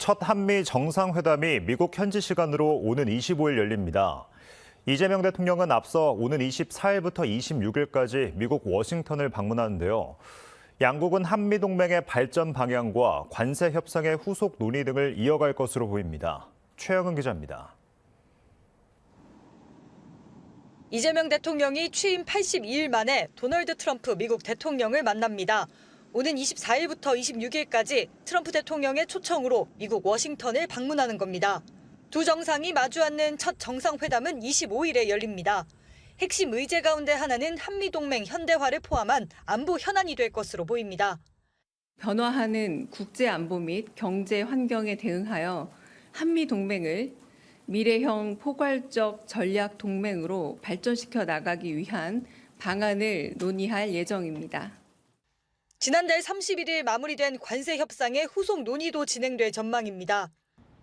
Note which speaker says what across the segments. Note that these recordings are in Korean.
Speaker 1: 첫 한미 정상회담이 미국 현지 시간으로 오는 25일 열립니다. 이재명 대통령은 앞서 오는 24일부터 26일까지 미국 워싱턴을 방문하는데요. 양국은 한미 동맹의 발전 방향과 관세 협상의 후속 논의 등을 이어갈 것으로 보입니다. 최영은 기자입니다.
Speaker 2: 이재명 대통령이 취임 82일 만에 도널드 트럼프 미국 대통령을 만납니다. 오는 24일부터 26일까지 트럼프 대통령의 초청으로 미국 워싱턴을 방문하는 겁니다. 두 정상이 마주 앉는 첫 정상회담은 25일에 열립니다. 핵심 의제 가운데 하나는 한미동맹 현대화를 포함한 안보 현안이 될 것으로 보입니다.
Speaker 3: 변화하는 국제 안보 및 경제 환경에 대응하여 한미 동맹을 미래형 포괄적 전략 동맹으로 발전시켜 나가기 위한 방안을 논의할 예정입니다.
Speaker 2: 지난달 31일 마무리된 관세 협상의 후속 논의도 진행될 전망입니다.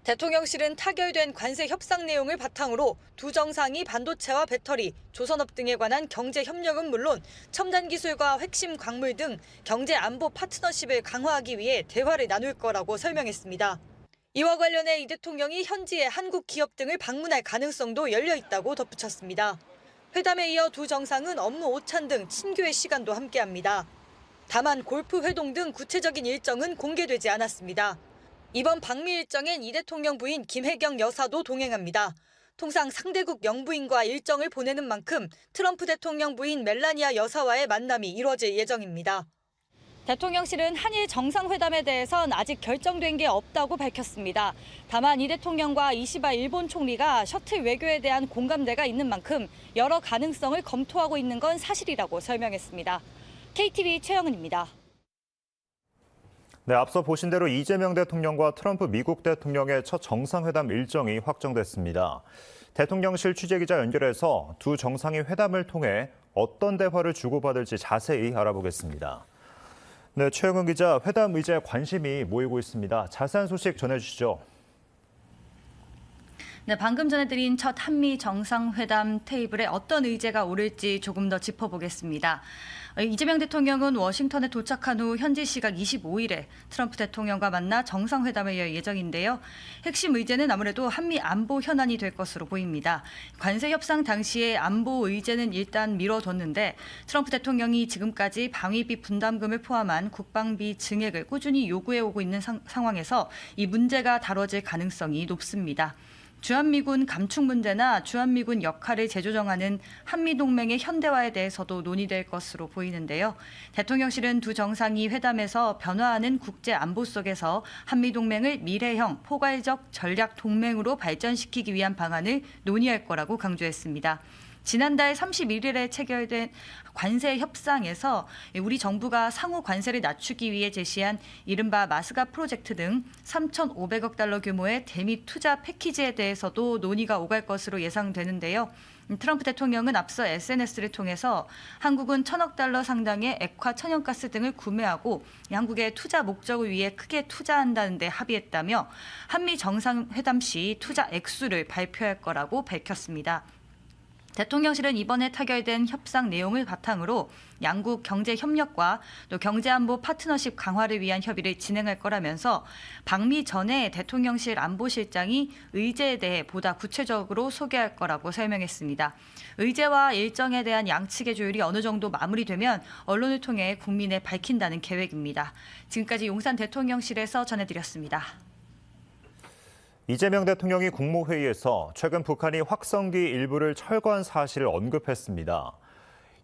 Speaker 2: 대통령실은 타결된 관세 협상 내용을 바탕으로 두 정상이 반도체와 배터리, 조선업 등에 관한 경제 협력은 물론 첨단 기술과 핵심 광물 등 경제 안보 파트너십을 강화하기 위해 대화를 나눌 거라고 설명했습니다. 이와 관련해 이 대통령이 현지의 한국 기업 등을 방문할 가능성도 열려 있다고 덧붙였습니다. 회담에 이어 두 정상은 업무 오찬 등 친교의 시간도 함께합니다. 다만 골프 회동 등 구체적인 일정은 공개되지 않았습니다. 이번 방미 일정엔 이 대통령 부인 김혜경 여사도 동행합니다. 통상 상대국 영부인과 일정을 보내는 만큼 트럼프 대통령 부인 멜라니아 여사와의 만남이 이뤄질 예정입니다. 대통령실은 한일 정상회담에 대해선 아직 결정된 게 없다고 밝혔습니다. 다만 이 대통령과 이시바 일본 총리가 셔틀 외교에 대한 공감대가 있는 만큼 여러 가능성을 검토하고 있는 건 사실이라고 설명했습니다. KTV 최영은입니다.
Speaker 1: 네, 앞서 보신 대로 이재명 대통령과 트럼프 미국 대통령의 첫 정상회담 일정이 확정됐습니다. 대통령실 취재기자 연결해서 두 정상이 회담을 통해 어떤 대화를 주고받을지 자세히 알아보겠습니다. 네, 최영은 기자, 회담 의제에 관심이 모이고 있습니다. 자세한 소식 전해주시죠.
Speaker 2: 네, 방금 전해드린 첫 한미 정상회담 테이블에 어떤 의제가 오를지 조금 더 짚어보겠습니다. 어, 이재명 대통령은 워싱턴에 도착한 후 현지 시각 25일에 트럼프 대통령과 만나 정상회담을 열 예정인데요. 핵심 의제는 아무래도 한미 안보 현안이 될 것으로 보입니다. 관세 협상 당시에 안보 의제는 일단 미뤄뒀는데 트럼프 대통령이 지금까지 방위비 분담금을 포함한 국방비 증액을 꾸준히 요구해 오고 있는 상, 상황에서 이 문제가 다뤄질 가능성이 높습니다. 주한미군 감축 문제나 주한미군 역할을 재조정하는 한미동맹의 현대화에 대해서도 논의될 것으로 보이는데요. 대통령실은 두 정상이 회담에서 변화하는 국제 안보 속에서 한미동맹을 미래형 포괄적 전략 동맹으로 발전시키기 위한 방안을 논의할 거라고 강조했습니다. 지난달 31일에 체결된 관세 협상에서 우리 정부가 상호 관세를 낮추기 위해 제시한 이른바 마스가 프로젝트 등 3,500억 달러 규모의 대미 투자 패키지에 대해서도 논의가 오갈 것으로 예상되는데요. 트럼프 대통령은 앞서 SNS를 통해서 한국은 천억 달러 상당의 액화 천연가스 등을 구매하고 양국의 투자 목적을 위해 크게 투자한다는 데 합의했다며 한미 정상회담 시 투자 액수를 발표할 거라고 밝혔습니다. 대통령실은 이번에 타결된 협상 내용을 바탕으로 양국 경제 협력과 또 경제 안보 파트너십 강화를 위한 협의를 진행할 거라면서 방미 전에 대통령실 안보실장이 의제에 대해 보다 구체적으로 소개할 거라고 설명했습니다. 의제와 일정에 대한 양측의 조율이 어느 정도 마무리되면 언론을 통해 국민에 밝힌다는 계획입니다. 지금까지 용산 대통령실에서 전해드렸습니다.
Speaker 1: 이재명 대통령이 국무회의에서 최근 북한이 확성기 일부를 철거한 사실을 언급했습니다.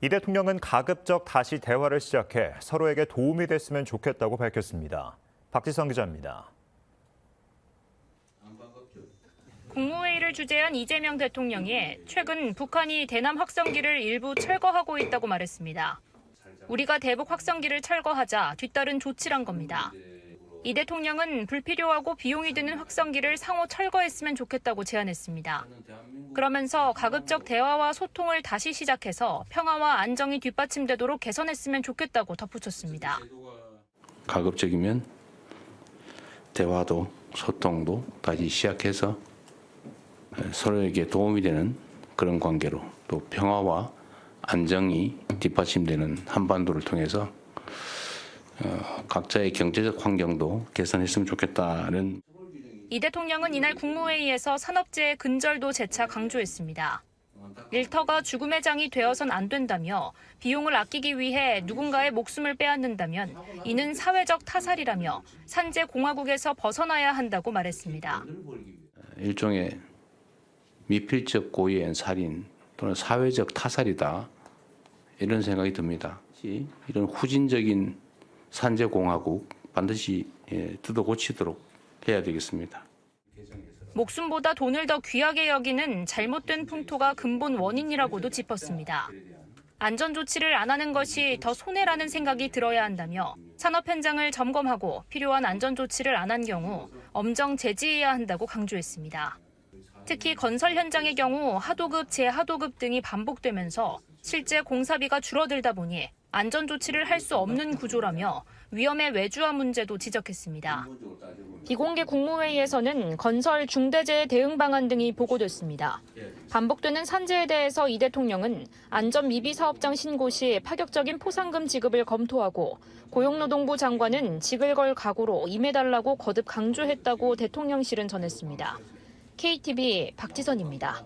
Speaker 1: 이 대통령은 가급적 다시 대화를 시작해 서로에게 도움이 됐으면 좋겠다고 밝혔습니다. 박지성 기자입니다.
Speaker 4: 국무회의를 주재한 이재명 대통령이 최근 북한이 대남 확성기를 일부 철거하고 있다고 말했습니다. 우리가 대북 확성기를 철거하자 뒤따른 조치란 겁니다. 이 대통령은 불필요하고 비용이 드는 확성기를 상호 철거했으면 좋겠다고 제안했습니다. 그러면서 가급적 대화와 소통을 다시 시작해서 평화와 안정이 뒷받침되도록 개선했으면 좋겠다고 덧붙였습니다.
Speaker 5: 가급적이면 대화도 소통도 다시 시작해서 서로에게 도움이 되는 그런 관계로 또 평화와 안정이 뒷받침되는 한반도를 통해서 어, 각자의 경제적 환경도 개선했으면 좋겠다는
Speaker 4: 이 대통령은 이날 국무회의에서 산업재해 근절도 재차 강조했습니다. 일터가 죽음의 장이 되어선 안 된다며 비용을 아끼기 위해 누군가의 목숨을 빼앗는다면 이는 사회적 타살이라며 산재 공화국에서 벗어나야 한다고 말했습니다.
Speaker 5: 일종의 미필적 고의엔 살인 또는 사회적 타살이다 이런 생각이 듭니다. 이런 후진적인 산재 공화국 반드시 예, 뜯어 고치도록 해야 되겠습니다.
Speaker 4: 목숨보다 돈을 더 귀하게 여기는 잘못된 풍토가 근본 원인이라고도 짚었습니다. 안전 조치를 안 하는 것이 더 손해라는 생각이 들어야 한다며 산업 현장을 점검하고 필요한 안전 조치를 안 한 경우 엄정 제지해야 한다고 강조했습니다. 특히 건설 현장의 경우 하도급, 재하도급 등이 반복되면서 실제 공사비가 줄어들다 보니 안전 조치를 할 수 없는 구조라며 위험의 외주화 문제도 지적했습니다. 비공개 국무회의에서는 건설 중대재해 대응 방안 등이 보고됐습니다. 반복되는 산재에 대해서 이 대통령은 안전 미비 사업장 신고 시 파격적인 포상금 지급을 검토하고 고용노동부 장관은 직을 걸 각오로 임해달라고 거듭 강조했다고 대통령실은 전했습니다. KTV 박지선입니다.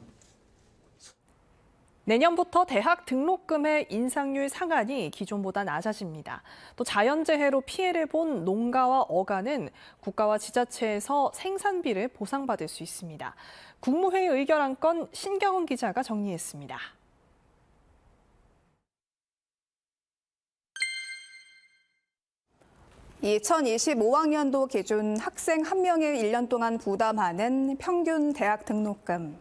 Speaker 6: 내년부터 대학 등록금의 인상률 상한이 기존보다 낮아집니다. 또 자연재해로 피해를 본 농가와 어가는 국가와 지자체에서 생산비를 보상받을 수 있습니다. 국무회의 의결 안건 신경훈 기자가 정리했습니다.
Speaker 7: 이 2025학년도 기준 학생 한 명이 1년 동안 부담하는 평균 대학 등록금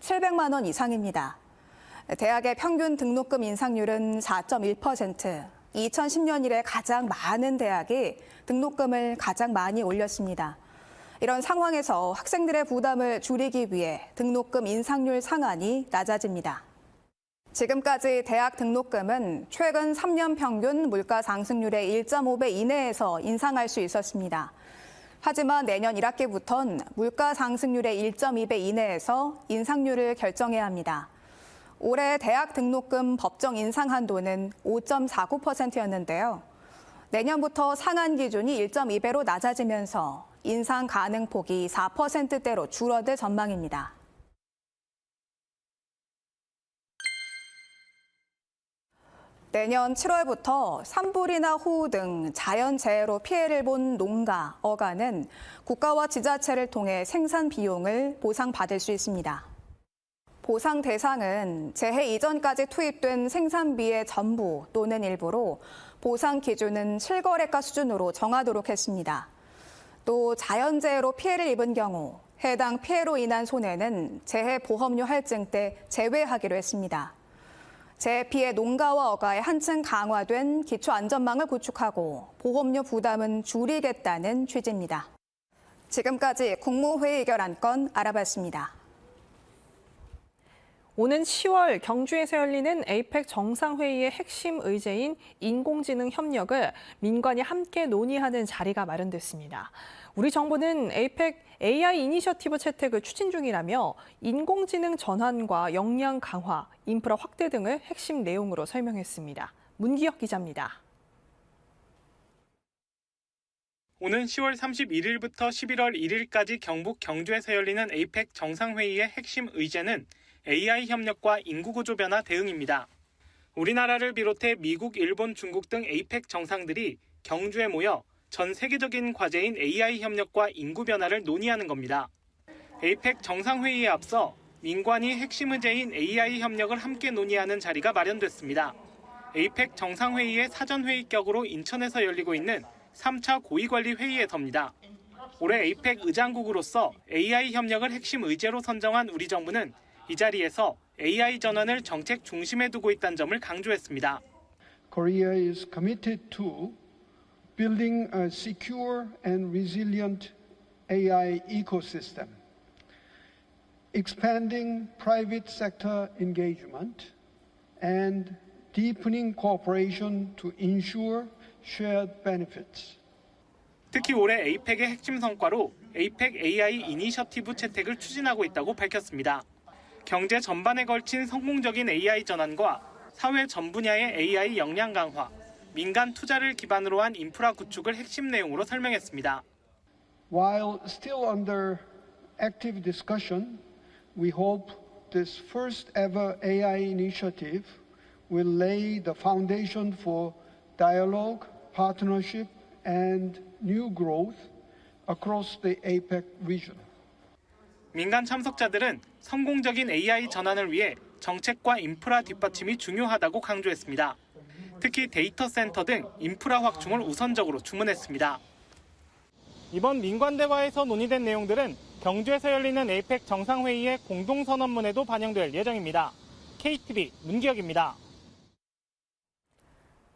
Speaker 7: 700만 원 이상입니다. 대학의 평균 등록금 인상률은 4.1%. 2010년 이래 가장 많은 대학이 등록금을 가장 많이 올렸습니다. 이런 상황에서 학생들의 부담을 줄이기 위해 등록금 인상률 상한이 낮아집니다. 지금까지 대학 등록금은 최근 3년 평균 물가 상승률의 1.5배 이내에서 인상할 수 있었습니다. 하지만 내년 1학기부터는 물가 상승률의 1.2배 이내에서 인상률을 결정해야 합니다. 올해 대학 등록금 법정 인상 한도는 5.49%였는데요. 내년부터 상한 기준이 1.2배로 낮아지면서 인상 가능 폭이 4%대로 줄어들 전망입니다. 내년 7월부터 산불이나 호우 등 자연재해로 피해를 본 농가, 어가는 국가와 지자체를 통해 생산 비용을 보상받을 수 있습니다. 보상 대상은 재해 이전까지 투입된 생산비의 전부 또는 일부로 보상 기준은 실거래가 수준으로 정하도록 했습니다. 또 자연재해로 피해를 입은 경우 해당 피해로 인한 손해는 재해 보험료 할증 때 제외하기로 했습니다. 재해 피해 농가와 어가에 한층 강화된 기초 안전망을 구축하고 보험료 부담은 줄이겠다는 취지입니다. 지금까지 국무회의 의결 안 건 알아봤습니다.
Speaker 6: 오는 10월 경주에서 열리는 에이펙 정상회의의 핵심 의제인 인공지능 협력을 민관이 함께 논의하는 자리가 마련됐습니다. 우리 정부는 에이펙 AI 이니셔티브 채택을 추진 중이라며 인공지능 전환과 역량 강화, 인프라 확대 등을 핵심 내용으로 설명했습니다. 문기혁 기자입니다.
Speaker 8: 오는 10월 31일부터 11월 1일까지 경북 경주에서 열리는 에이펙 정상회의의 핵심 의제는 AI 협력과 인구구조 변화 대응입니다. 우리나라를 비롯해 미국, 일본, 중국 등 에이펙 정상들이 경주에 모여 전 세계적인 과제인 AI 협력과 인구 변화를 논의하는 겁니다. 에이펙 정상회의에 앞서 민관이 핵심 의제인 AI 협력을 함께 논의하는 자리가 마련됐습니다. 에이펙 정상회의의 사전회의격으로 인천에서 열리고 있는 3차 고위관리 회의에서입니다. 올해 에이펙 의장국으로서 AI 협력을 핵심 의제로 선정한 우리 정부는 이 자리에서 AI 전환을 정책 중심에 두고 있다는 점을 강조했습니다.
Speaker 9: Korea is committed to building a secure and resilient AI ecosystem, expanding private sector engagement, and deepening cooperation to ensure shared benefits.
Speaker 8: 특히 올해 에이펙의 핵심 성과로 에이펙 AI 이니셔티브 채택을 추진하고 있다고 밝혔습니다. 경제 전반에 걸친 성공적인 AI 전환과 사회 전 분야의 AI 역량 강화, 민간 투자를 기반으로 한 인프라 구축을 핵심 내용으로 설명했습니다.
Speaker 9: While still under active discussion, we hope this first ever AI initiative will lay the foundation for dialogue, partnership, and new growth across the APEC region.
Speaker 8: 민간 참석자들은 성공적인 AI 전환을 위해 정책과 인프라 뒷받침이 중요하다고 강조했습니다. 특히 데이터 센터 등 인프라 확충을 우선적으로 주문했습니다. 이번 민관 대화에서 논의된 내용들은 경주에서 열리는 에이펙 정상회의의 공동선언문에도 반영될 예정입니다. KTV 문기혁입니다.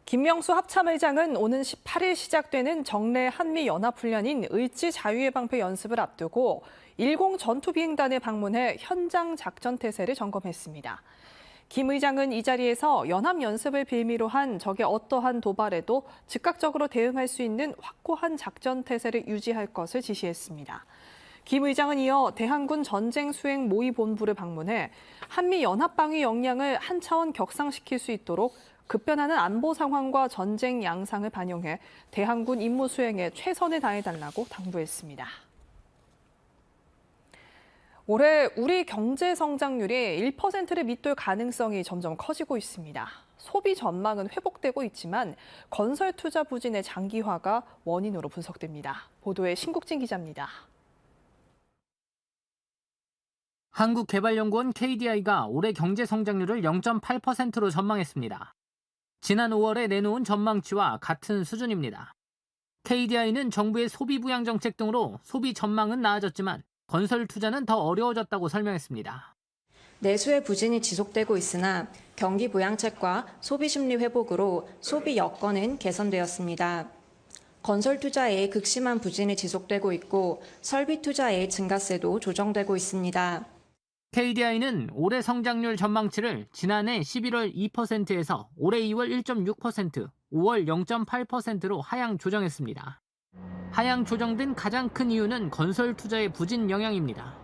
Speaker 6: 김명수 합참의장은 오는 18일 시작되는 정례 한미 연합훈련인 을지 자유예방패 연습을 앞두고 일공 전투비행단을 방문해 현장 작전 태세를 점검했습니다. 김 의장은 이 자리에서 연합 연습을 빌미로 한 적의 어떠한 도발에도 즉각적으로 대응할 수 있는 확고한 작전 태세를 유지할 것을 지시했습니다. 김 의장은 이어 대한군 전쟁 수행 모의 본부를 방문해 한미 연합 방위 역량을 한 차원 격상시킬 수 있도록 급변하는 안보 상황과 전쟁 양상을 반영해 대한군 임무 수행에 최선을 다해달라고 당부했습니다. 올해 우리 경제 성장률이 1%를 밑돌 가능성이 점점 커지고 있습니다. 소비 전망은 회복되고 있지만 건설 투자 부진의 장기화가 원인으로 분석됩니다. 보도에 신국진 기자입니다.
Speaker 10: 한국개발연구원 KDI가 올해 경제 성장률을 0.8%로 전망했습니다. 지난 5월에 내놓은 전망치와 같은 수준입니다. KDI는 정부의 소비 부양 정책 등으로 소비 전망은 나아졌지만 건설 투자는 더 어려워졌다고 설명했습니다.
Speaker 11: 내수의 부진이 지속되고 있으나 경기 부양책과 소비 심리 회복으로 소비 여건은 개선되었습니다. 건설 투자의 극심한 부진이 지속되고 있고 설비 투자의 증가세도 조정되고 있습니다.
Speaker 10: KDI는 올해 성장률 전망치를 지난해 11월 2%에서 올해 2월 1.6%, 5월 0.8%로 하향 조정했습니다. 하향 조정된 가장 큰 이유는 건설 투자의 부진 영향입니다.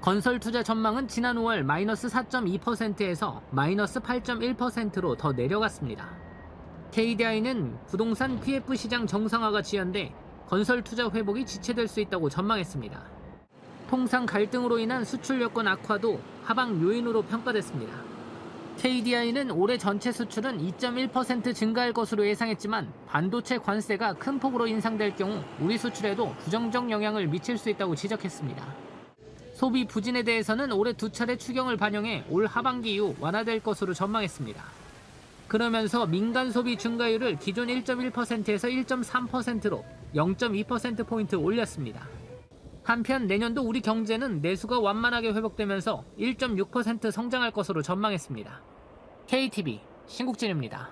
Speaker 10: 건설 투자 전망은 지난 5월 마이너스 4.2%에서 마이너스 8.1%로 더 내려갔습니다. KDI는 부동산 PF 시장 정상화가 지연돼 건설 투자 회복이 지체될 수 있다고 전망했습니다. 통상 갈등으로 인한 수출 여건 악화도 하방 요인으로 평가됐습니다. KDI는 올해 전체 수출은 2.1% 증가할 것으로 예상했지만 반도체 관세가 큰 폭으로 인상될 경우 우리 수출에도 부정적 영향을 미칠 수 있다고 지적했습니다. 소비 부진에 대해서는 올해 두 차례 추경을 반영해 올 하반기 이후 완화될 것으로 전망했습니다. 그러면서 민간 소비 증가율을 기존 1.1%에서 1.3%로 0.2%포인트 올렸습니다. 한편 내년도 우리 경제는 내수가 완만하게 회복되면서 1.6% 성장할 것으로 전망했습니다. KTV 신국진입니다.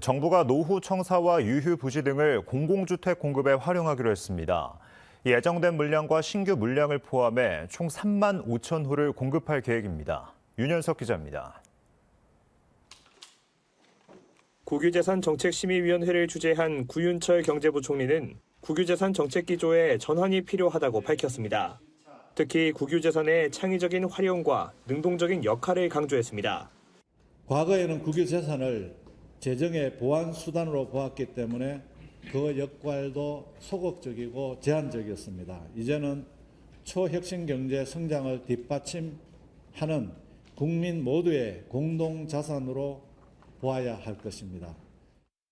Speaker 1: 정부가 노후 청사와 유휴 부지 등을 공공주택 공급에 활용하기로 했습니다. 예정된 물량과 신규 물량을 포함해 총 3만 5천 호를 공급할 계획입니다. 윤현석 기자입니다.
Speaker 12: 국유재산 정책심의위원회를 주재한 구윤철 경제부총리는 국유재산 정책 기조에 전환이 필요하다고 밝혔습니다. 특히 국유재산의 창의적인 활용과 능동적인 역할을 강조했습니다.
Speaker 13: 과거에는 국유재산을 재정의 보완 수단으로 보았기 때문에 그 역할도 소극적이고 제한적이었습니다. 이제는 초혁신 경제 성장을 뒷받침하는 국민 모두의 공동 자산으로 보아야 할 것입니다.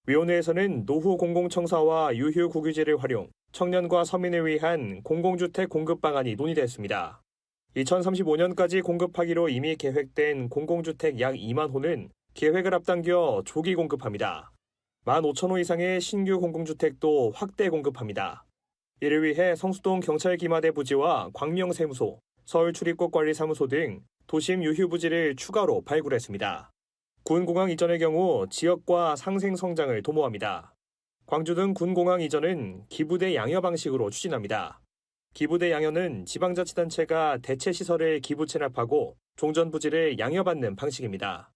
Speaker 12: 위원회에서는 노후 공공청사와 유휴 국유지를 활용, 청년과 서민을 위한 공공주택 공급 방안이 논의됐습니다. 2035년까지 공급하기로 이미 계획된 공공주택 약 2만 호는 계획을 앞당겨 조기 공급합니다. 15,000호 이상의 신규 공공주택도 확대 공급합니다. 이를 위해 성수동 경찰기마대 부지와 광명세무소, 서울출입국관리사무소 등 도심 유휴 부지를 추가로 발굴했습니다. 군공항 이전의 경우 지역과 상생 성장을 도모합니다. 광주 등 군공항 이전은 기부대 양여 방식으로 추진합니다. 기부대 양여는 지방자치단체가 대체 시설을 기부 체납하고 종전 부지를 양여받는 방식입니다.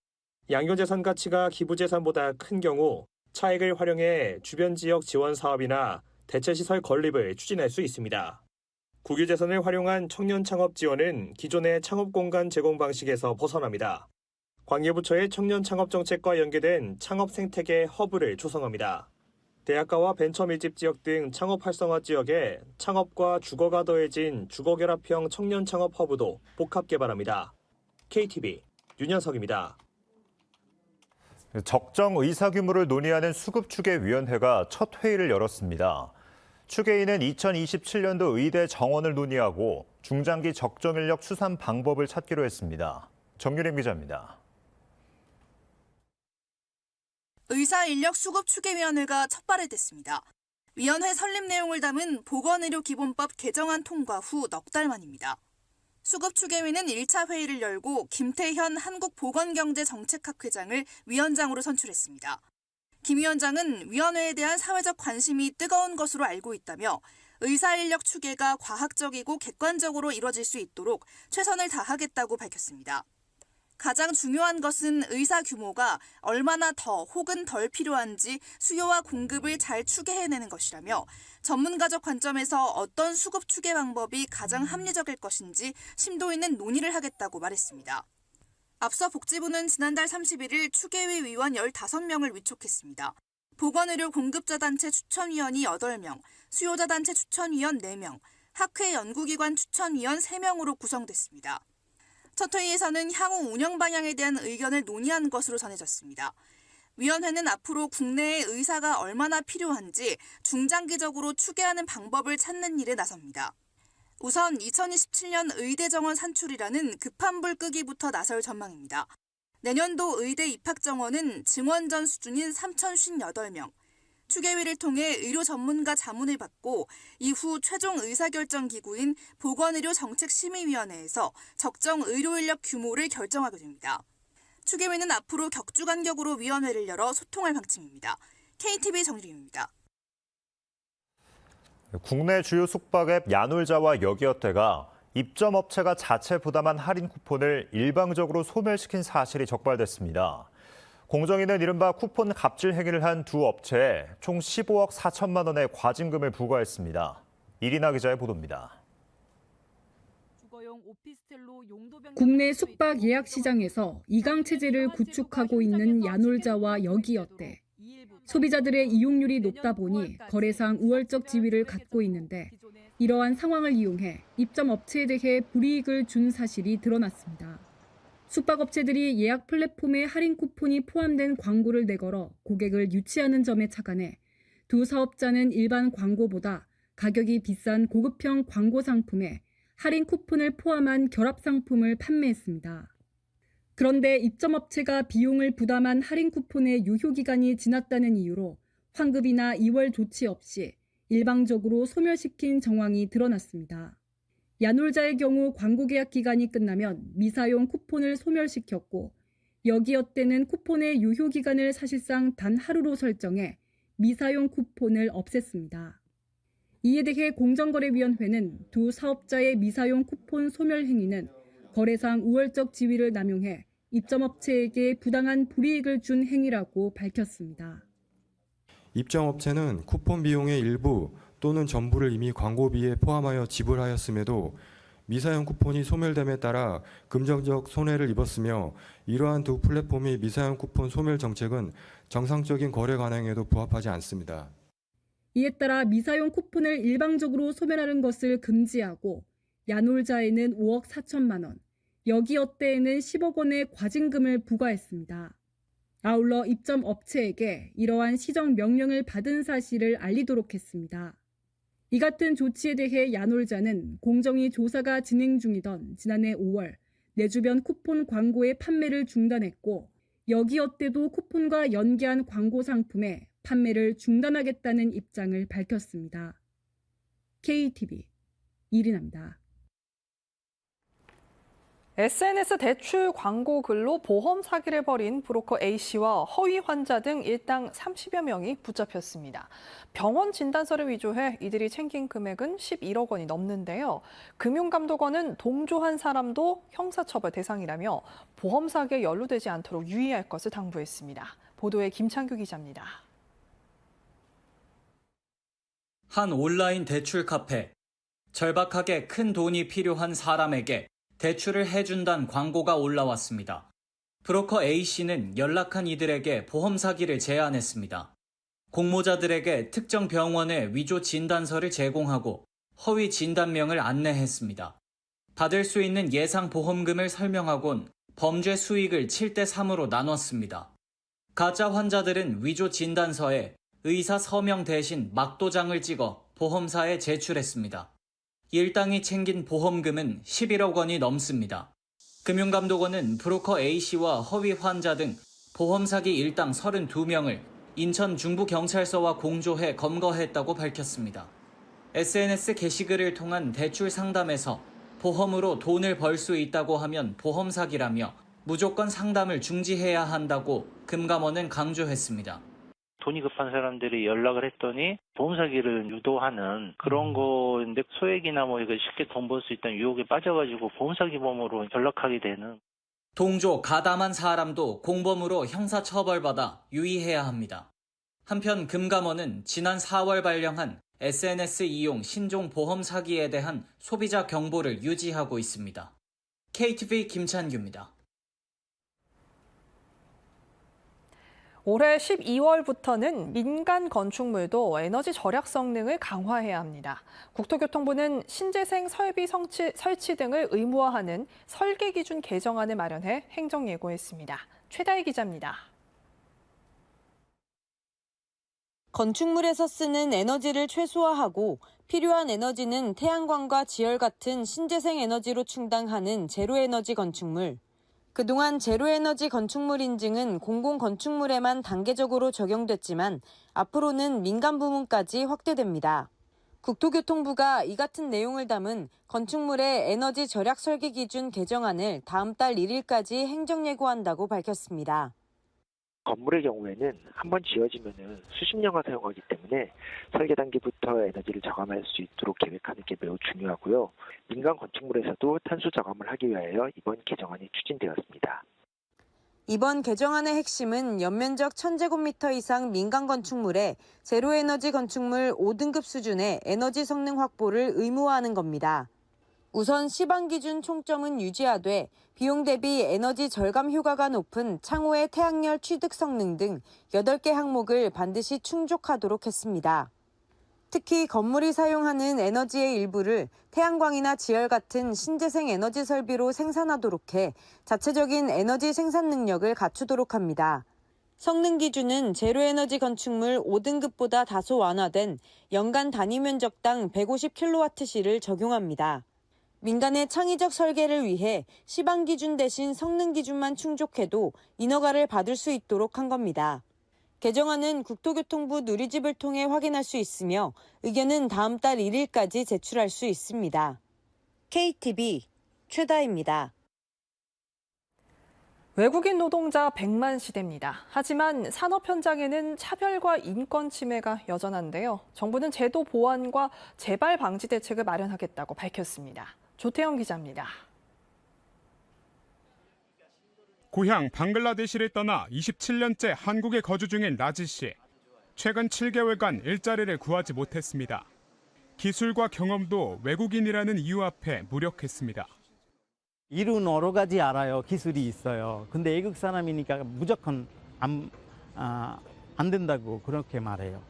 Speaker 12: 양여재산 가치가 기부재산보다 큰 경우 차액을 활용해 주변 지역 지원 사업이나 대체 시설 건립을 추진할 수 있습니다. 국유재산을 활용한 청년 창업 지원은 기존의 창업 공간 제공 방식에서 벗어납니다. 관계부처의 청년 창업 정책과 연계된 창업 생태계 허브를 조성합니다. 대학가와 벤처 밀집 지역 등 창업 활성화 지역에 창업과 주거가 더해진 주거결합형 청년 창업 허브도 복합 개발합니다. KTV 윤현석입니다.
Speaker 1: 적정 의사 규모를 논의하는 수급 추계 위원회가 첫 회의를 열었습니다. 추계위는 2027년도 의대 정원을 논의하고 중장기 적정 인력 추산 방법을 찾기로 했습니다. 정유림 기자입니다.
Speaker 14: 의사 인력 수급 추계위원회가 첫 발의됐습니다. 위원회 설립 내용을 담은 보건의료기본법 개정안 통과 후 넉 달 만입니다. 수급 추계위는 1차 회의를 열고 김태현 한국보건경제정책학 회장을 위원장으로 선출했습니다. 김 위원장은 위원회에 대한 사회적 관심이 뜨거운 것으로 알고 있다며 의사 인력 추계가 과학적이고 객관적으로 이뤄질 수 있도록 최선을 다하겠다고 밝혔습니다. 가장 중요한 것은 의사 규모가 얼마나 더 혹은 덜 필요한지 수요와 공급을 잘 추계해내는 것이라며 전문가적 관점에서 어떤 수급 추계 방법이 가장 합리적일 것인지 심도 있는 논의를 하겠다고 말했습니다. 앞서 복지부는 지난달 31일 추계위 위원 15명을 위촉했습니다. 보건의료 공급자 단체 추천위원이 8명, 수요자 단체 추천위원 4명, 학회 연구기관 추천위원 3명으로 구성됐습니다. 첫 회의에서는 향후 운영 방향에 대한 의견을 논의한 것으로 전해졌습니다. 위원회는 앞으로 국내에 의사가 얼마나 필요한지 중장기적으로 추계하는 방법을 찾는 일에 나섭니다. 우선 2027년 의대 정원 산출이라는 급한 불 끄기부터 나설 전망입니다. 내년도 의대 입학 정원은 증원 전 수준인 3,058명, 추계위를 통해 의료 전문가 자문을 받고 이후 최종 의사결정 기구인 보건의료정책심의위원회에서 적정 의료 인력 규모를 결정하게 됩니다. 추계위는 앞으로 격주 간격으로 위원회를 열어 소통할 방침입니다. KTV 정유림입니다.
Speaker 1: 국내 주요 숙박앱 야놀자와 여기어때가 입점 업체가 자체 부담한 할인 쿠폰을 일방적으로 소멸시킨 사실이 적발됐습니다. 공정위는 이른바 쿠폰 갑질 행위를 한 두 업체에 총 15억 4천만 원의 과징금을 부과했습니다. 이리나 기자의 보도입니다.
Speaker 15: 국내 숙박 예약 시장에서 이강 체제를 구축하고 있는 야놀자와 여기어때 소비자들의 이용률이 높다 보니 거래상 우월적 지위를 갖고 있는데 이러한 상황을 이용해 입점 업체에 대해 불이익을 준 사실이 드러났습니다. 숙박업체들이 예약 플랫폼에 할인 쿠폰이 포함된 광고를 내걸어 고객을 유치하는 점에 착안해 두 사업자는 일반 광고보다 가격이 비싼 고급형 광고 상품에 할인 쿠폰을 포함한 결합 상품을 판매했습니다. 그런데 입점업체가 비용을 부담한 할인 쿠폰의 유효기간이 지났다는 이유로 환급이나 2월 조치 없이 일방적으로 소멸시킨 정황이 드러났습니다. 야놀자의 경우 광고 계약 기간이 끝나면 미사용 쿠폰을 소멸시켰고 여기어 때는 쿠폰의 유효 기간을 사실상 단 하루로 설정해 미사용 쿠폰을 없앴습니다. 이에 대해 공정거래위원회는 두 사업자의 미사용 쿠폰 소멸 행위는 거래상 우월적 지위를 남용해 입점업체에게 부당한 불이익을 준 행위라고 밝혔습니다.
Speaker 16: 입점업체는 쿠폰 비용의 일부 또는 전부를 이미 광고비에 포함하여 지불하였음에도 미사용 쿠폰이 소멸됨에 따라 금전적 손해를 입었으며 이러한 두 플랫폼의 미사용 쿠폰 소멸 정책은 정상적인 거래 관행에도 부합하지 않습니다.
Speaker 15: 이에 따라 미사용 쿠폰을 일방적으로 소멸하는 것을 금지하고 야놀자에는 5억 4천만 원, 여기어때에는 10억 원의 과징금을 부과했습니다. 아울러 입점 업체에게 이러한 시정 명령을 받은 사실을 알리도록 했습니다. 이 같은 조치에 대해 야놀자는 공정위 조사가 진행 중이던 지난해 5월 내 주변 쿠폰 광고의 판매를 중단했고 여기어때도 쿠폰과 연계한 광고 상품의 판매를 중단하겠다는 입장을 밝혔습니다. KTV 이리나입니다.
Speaker 6: SNS 대출 광고 글로 보험 사기를 벌인 브로커 A씨와 허위 환자 등 일당 30여 명이 붙잡혔습니다. 병원 진단서를 위조해 이들이 챙긴 금액은 11억 원이 넘는데요. 금융감독원은 동조한 사람도 형사처벌 대상이라며 보험 사기에 연루되지 않도록 유의할 것을 당부했습니다. 보도에 김창규 기자입니다.
Speaker 17: 한 온라인 대출 카페. 절박하게 큰 돈이 필요한 사람에게 대출을 해준다는 광고가 올라왔습니다. 브로커 A씨는 연락한 이들에게 보험 사기를 제안했습니다. 공모자들에게 특정 병원의 위조 진단서를 제공하고 허위 진단명을 안내했습니다. 받을 수 있는 예상 보험금을 설명하곤 범죄 수익을 7대 3으로 나눴습니다. 가짜 환자들은 위조 진단서에 의사 서명 대신 막도장을 찍어 보험사에 제출했습니다. 일당이 챙긴 보험금은 11억 원이 넘습니다. 금융감독원은 브로커 A씨와 허위 환자 등 보험 사기 일당 32명을 인천 중부경찰서와 공조해 검거했다고 밝혔습니다. SNS 게시글을 통한 대출 상담에서 보험으로 돈을 벌 수 있다고 하면 보험 사기라며 무조건 상담을 중지해야 한다고 금감원은 강조했습니다.
Speaker 18: 돈이 급한 사람들이 연락을 했더니 보험 사기를 유도하는 그런 거인데 소액이나 뭐 이거 쉽게 돈 벌 수 있다는 유혹에 빠져가지고 보험 사기범으로 연락하게 되는
Speaker 17: 동조 가담한 사람도 공범으로 형사 처벌받아 유의해야 합니다. 한편 금감원은 지난 4월 발령한 SNS 이용 신종 보험 사기에 대한 소비자 경보를 유지하고 있습니다. KTV 김찬규입니다.
Speaker 6: 올해 12월부터는 민간 건축물도 에너지 절약 성능을 강화해야 합니다. 국토교통부는 신재생 설비 성치, 설치 등을 의무화하는 설계 기준 개정안을 마련해 행정 예고했습니다. 최다희 기자입니다.
Speaker 19: 건축물에서 쓰는 에너지를 최소화하고 필요한 에너지는 태양광과 지열 같은 신재생 에너지로 충당하는 제로에너지 건축물. 그동안 제로에너지 건축물 인증은 공공 건축물에만 단계적으로 적용됐지만 앞으로는 민간 부문까지 확대됩니다. 국토교통부가 이 같은 내용을 담은 건축물의 에너지 절약 설계 기준 개정안을 다음 달 1일까지 행정 예고한다고 밝혔습니다.
Speaker 20: 건물의 경우에는 한 번 지어지면은 수십 년간 사용하기 때문에 설계 단계부터 에너지를 저감할 수 있도록 계획하는 게 매우 중요하고요. 민간 건축물에서도 탄소 저감을 하기 위하여 이번 개정안이 추진되었습니다.
Speaker 19: 이번 개정안의 핵심은 연면적 1000제곱미터 이상 민간 건축물에 제로에너지 건축물 5등급 수준의 에너지 성능 확보를 의무화하는 겁니다. 우선 시방 기준 총점은 유지하되 비용 대비 에너지 절감 효과가 높은 창호의 태양열 취득 성능 등 8개 항목을 반드시 충족하도록 했습니다. 특히 건물이 사용하는 에너지의 일부를 태양광이나 지열 같은 신재생 에너지 설비로 생산하도록 해 자체적인 에너지 생산 능력을 갖추도록 합니다. 성능 기준은 제로에너지 건축물 5등급보다 다소 완화된 연간 단위 면적당 150kWh를 적용합니다. 민간의 창의적 설계를 위해 시방 기준 대신 성능 기준만 충족해도 인허가를 받을 수 있도록 한 겁니다. 개정안은 국토교통부 누리집을 통해 확인할 수 있으며 의견은 다음 달 1일까지 제출할 수 있습니다. KTV 최다입니다.
Speaker 6: 외국인 노동자 100만 시대입니다. 하지만 산업 현장에는 차별과 인권 침해가 여전한데요. 정부는 제도 보완과 재발 방지 대책을 마련하겠다고 밝혔습니다. 조태영 기자입니다.
Speaker 21: 고향 방글라데시를 떠나 27년째 한국에 거주 중인 라지 씨. 최근 7개월간 일자리를 구하지 못했습니다. 기술과 경험도 외국인이라는 이유 앞에 무력했습니다.
Speaker 22: 일은 여러 가지 알아요. 기술이 있어요. 근데 외국 사람이니까 무조건 안, 아, 안 된다고 그렇게 말해요.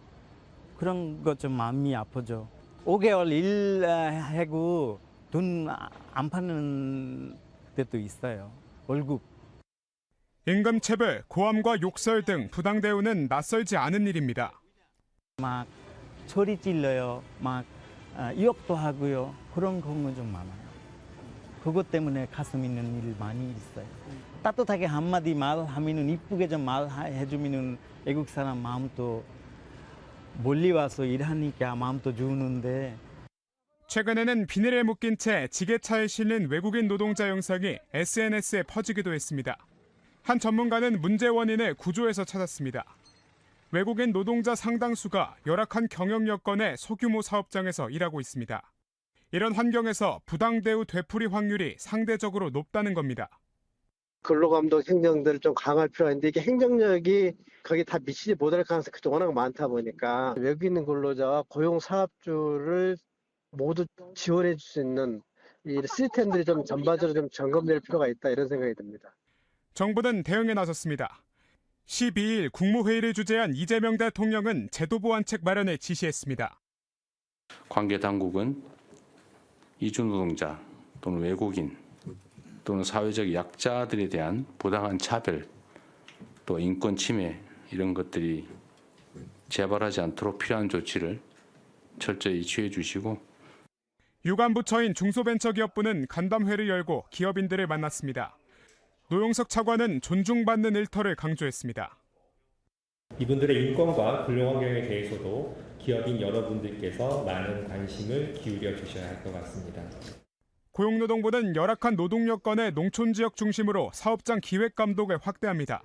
Speaker 22: 그런 것 좀 마음이 아프죠. 5개월 일하고 돈 안 파는 데도 있어요. 월급.
Speaker 21: 임금체불, 고함과 욕설 등 부당 대우는 낯설지 않은 일입니다.
Speaker 22: 막 소리 찔러요. 막 아, 유혹도 하고요. 그런 건좀 많아요. 그것 때문에 가슴 있는 일 많이 있어요. 따뜻하게 한마디 말하면은 이쁘게 좀 말해주면은 외국 사람 마음도 멀리 와서 일하니까 마음도 주는데
Speaker 21: 최근에는 비닐에 묶인 채 지게차에 실린 외국인 노동자 영상이 SNS에 퍼지기도 했습니다. 한 전문가는 문제 원인을 구조에서 찾았습니다. 외국인 노동자 상당수가 열악한 경영 여건의 소규모 사업장에서 일하고 있습니다. 이런 환경에서 부당 대우 되풀이 확률이 상대적으로 높다는 겁니다.
Speaker 23: 근로감독 행정들을 좀 강화할 필요가 있는데 이게 행정력이 거기 다 미치지 못할 가능성이 워낙 많다 보니까 외국인 근로자와 고용 사업주를 모두 지원해 줄 수 있는 이 시스템들이 좀 전반적으로 좀 점검될 필요가 있다 이런 생각이 듭니다.
Speaker 21: 정부는 대응에 나섰습니다. 12일 국무회의를 주재한 이재명 대통령은 제도 보완책 마련을 지시했습니다.
Speaker 24: 관계 당국은 이주 노동자 또는 외국인 또는 사회적 약자들에 대한 부당한 차별 또 인권 침해 이런 것들이 재발하지 않도록 필요한 조치를 철저히 취해 주시고
Speaker 21: 유관 부처인 중소벤처기업부는 간담회를 열고 기업인들을 만났습니다. 노영석 차관은 존중받는 일터를 강조했습니다.
Speaker 25: 이분들의 인권과 근로환경에 대해서도 기업인 여러분들께서 많은 관심을 기울여 주셔야 할 것 같습니다.
Speaker 21: 고용노동부는 열악한 노동 여건의 농촌 지역 중심으로 사업장 기획 감독을 확대합니다.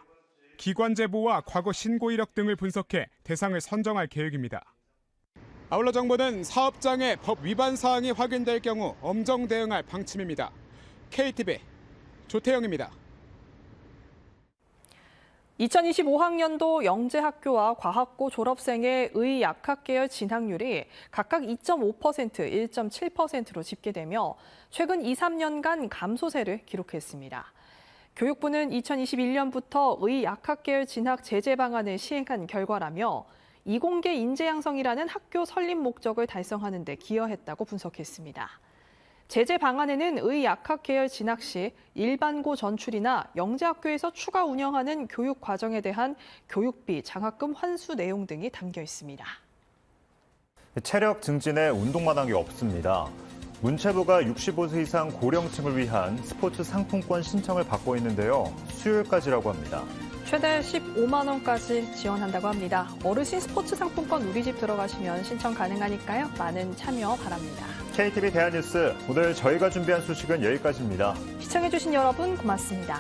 Speaker 21: 기관 제보와 과거 신고 이력 등을 분석해 대상을 선정할 계획입니다. 아울러 정부는 사업장의 법 위반 사항이 확인될 경우 엄정 대응할 방침입니다. KTV 조태영입니다.
Speaker 6: 2025학년도 영재학교와 과학고 졸업생의 의약학계열 진학률이 각각 2.5%, 1.7%로 집계되며 최근 2, 3년간 감소세를 기록했습니다. 교육부는 2021년부터 의약학계열 진학 제재 방안을 시행한 결과라며 이공계 인재 양성이라는 학교 설립 목적을 달성하는 데 기여했다고 분석했습니다. 제재 방안에는 의약학 계열 진학 시 일반고 전출이나 영재학교에서 추가 운영하는 교육 과정에 대한 교육비, 장학금 환수 내용 등이 담겨 있습니다.
Speaker 1: 체력 증진에 운동마당이 없습니다. 문체부가 65세 이상 고령층을 위한 스포츠 상품권 신청을 받고 있는데요. 수요일까지라고 합니다.
Speaker 6: 최대 15만 원까지 지원한다고 합니다. 어르신 스포츠 상품권 우리 집 들어가시면 신청 가능하니까요. 많은 참여 바랍니다.
Speaker 1: KTV 대한뉴스 오늘 저희가 준비한 소식은 여기까지입니다.
Speaker 6: 시청해주신 여러분 고맙습니다.